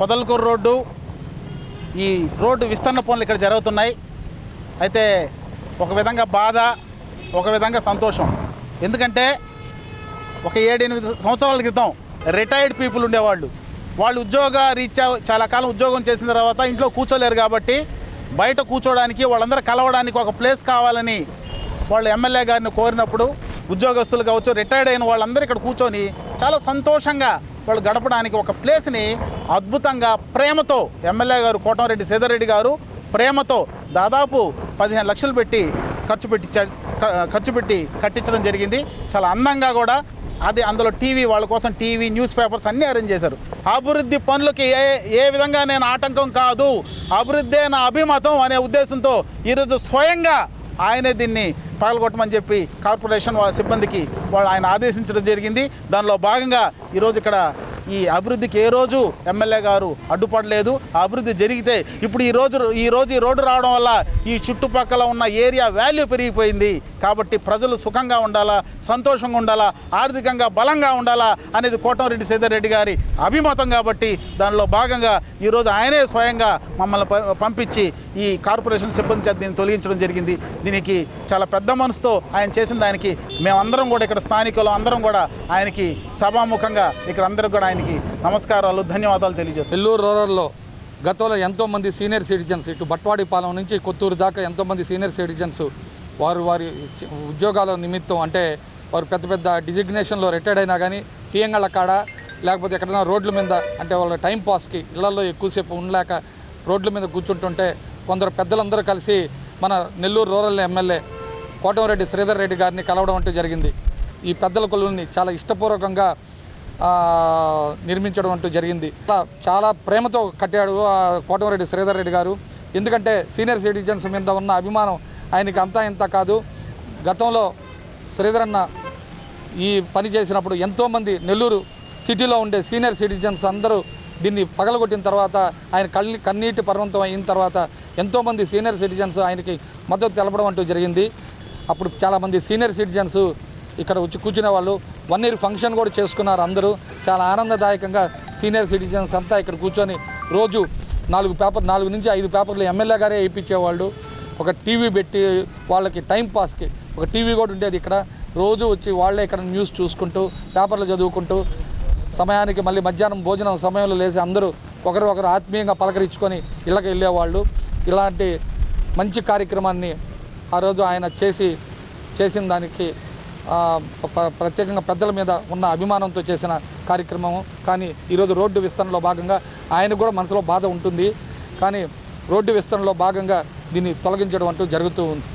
Podalakuru road ఈ road విస్తరణ పనులు ఇక్కడ జరుగుతున్నాయి. అయితే ఒక విధంగా బాధ ఒక విధంగా సంతోషం. ఎందుకంటే ఒక ఏడెనిమిది సంవత్సరాల క్రితం రిటైర్డ్ పీపుల్ ఉండేవాళ్ళు. వాళ్ళు ఉద్యోగ రీత్యా చాలా కాలం ఉద్యోగం చేసిన తర్వాత ఇంట్లో కూర్చోలేరు కాబట్టి బయట కూర్చోవడానికి వాళ్ళందరూ కలవడానికి ఒక ప్లేస్ కావాలని వాళ్ళు ఎమ్మెల్యే గారిని కోరినప్పుడు ఉద్యోగస్తులు కావచ్చు రిటైర్డ్ అయిన వాళ్ళందరూ ఇక్కడ కూర్చొని చాలా సంతోషంగా వాళ్ళు గడపడానికి ఒక ప్లేస్ని అద్భుతంగా ప్రేమతో ఎమ్మెల్యే గారు కోటమరెడ్డి సీతారెడ్డి గారు ప్రేమతో దాదాపు పదిహేను లక్షలు పెట్టి ఖర్చు పెట్టి ఖర్చు పెట్టి కట్టించడం జరిగింది. చాలా అందంగా కూడా అది అందులో టీవీ వాళ్ళ కోసం టీవీ న్యూస్ పేపర్స్ అన్నీ అరేంజ్ చేశారు. అభివృద్ధి పనులకి ఏ ఏ విధంగా నేను ఆటంకం కాదు అభివృద్ధే నా అభిమతం అనే ఉద్దేశంతో ఈరోజు స్వయంగా ఆయనే దీన్ని పగలగొట్టమని చెప్పి కార్పొరేషన్ వాళ్ళ సిబ్బందికి వాళ్ళు ఆయన ఆదేశించడం జరిగింది. దానిలో భాగంగా ఈరోజు ఇక్కడ ఈ అభివృద్ధికి ఏ రోజు ఎమ్మెల్యే గారు అడ్డుపడలేదు? అభివృద్ధి జరిగితే ఇప్పుడు ఈ రోజు ఈ రోజు ఈ రోడ్డు రావడం వల్ల ఈ చుట్టుపక్కల ఉన్న ఏరియా వాల్యూ పెరిగిపోయింది. కాబట్టి ప్రజలు సుఖంగా ఉండాలా? సంతోషంగా ఉండాలా? ఆర్థికంగా బలంగా ఉండాలా? అనేది కోటమిరెడ్డి సీతారెడ్డి గారి అభిమతం కాబట్టి దానిలో భాగంగా ఈరోజు ఆయనే స్వయంగా మమ్మల్ని పంపించి ఈ కార్పొరేషన్ సిబ్బంది చేత దీన్ని తొలగించడం జరిగింది. దీనికి చాలా పెద్ద మనసుతో ఆయన చేసిన దానికి మేమందరం కూడా ఇక్కడ స్థానికులు అందరం కూడా ఆయనకి సభాముఖంగా ఇక్కడ అందరూ కూడా ఆయన ఆయనకి నమస్కారాలు ధన్యవాదాలు తెలియజేస్తాను నెల్లూరు రూరల్లో గతంలో ఎంతోమంది సీనియర్ సిటిజన్స్ ఇటు బట్వాడిపాలెం నుంచి కొత్తూరు దాకా ఎంతోమంది సీనియర్ సిటిజన్స్ వారు వారి ఉద్యోగాల నిమిత్తం అంటే వారు పెద్ద పెద్ద డిజిగ్నేషన్లో రిటైర్డ్ అయినా కానీ టీఎంగళ్ళ కాడ లేకపోతే ఎక్కడైనా రోడ్ల మీద అంటే వాళ్ళ టైం పాస్కి ఇళ్ళలో ఎక్కువసేపు ఉండలేక రోడ్ల మీద కూర్చుంటుంటే కొందరు పెద్దలందరూ కలిసి మన నెల్లూరు రూరల్ ఎమ్మెల్యే కోటమిరెడ్డి శ్రీధర్ రెడ్డి గారిని కలవడం అంటూ జరిగింది. ఈ పెద్దల కొలువుని చాలా ఇష్టపూర్వకంగా నిర్మించడం అంటూ జరిగింది. చాలా ప్రేమతో కట్టాడు ఆ శ్రీధర్ రెడ్డి గారు. ఎందుకంటే సీనియర్ సిటిజన్స్ మీద ఉన్న అభిమానం ఆయనకి అంతా ఇంత కాదు. గతంలో శ్రీధర్ అన్న ఈ పని చేసినప్పుడు ఎంతోమంది నెల్లూరు సిటీలో ఉండే సీనియర్ సిటిజన్స్ అందరూ దీన్ని పగలగొట్టిన తర్వాత ఆయన కళ్ళి కన్నీటి పర్వంతం అయిన తర్వాత ఎంతోమంది సీనియర్ సిటిజన్స్ ఆయనకి మద్దతు తెలపడం అంటూ జరిగింది. అప్పుడు చాలామంది సీనియర్ సిటిజన్స్ ఇక్కడ వచ్చి కూర్చునే వాళ్ళు వన్ ఇయర్ ఫంక్షన్ కూడా చేసుకున్నారు అందరూ. చాలా ఆనందదాయకంగా సీనియర్ సిటిజన్స్ అంతా ఇక్కడ కూర్చొని రోజు నాలుగు పేపర్ నాలుగు నుంచి ఐదు పేపర్లు ఎమ్మెల్యే గారే వేయించేవాళ్ళు. ఒక టీవీ పెట్టి వాళ్ళకి టైం పాస్కి ఒక టీవీ కూడా ఉండేది ఇక్కడ. రోజు వచ్చి వాళ్ళే ఇక్కడ న్యూస్ చూసుకుంటూ పేపర్లు చదువుకుంటూ సమయానికి మళ్ళీ మధ్యాహ్నం భోజనం సమయంలో లేచి అందరూ ఒకరు ఒకరు ఆత్మీయంగా పలకరించుకొని ఇళ్ళకి వెళ్ళేవాళ్ళు. ఇలాంటి మంచి కార్యక్రమాన్ని ఆ రోజు ఆయన చేసి చేసిన దానికి ప్రత్యేకంగా పెద్దల మీద ఉన్న అభిమానంతో చేసిన కార్యక్రమం కానీ ఈరోజు రోడ్డు విస్తరణలో భాగంగా ఆయన కూడా మనసులో బాధ ఉంటుంది. కానీ రోడ్డు విస్తరణలో భాగంగా దీన్ని తొలగించడం అంటూ జరుగుతూ ఉంది.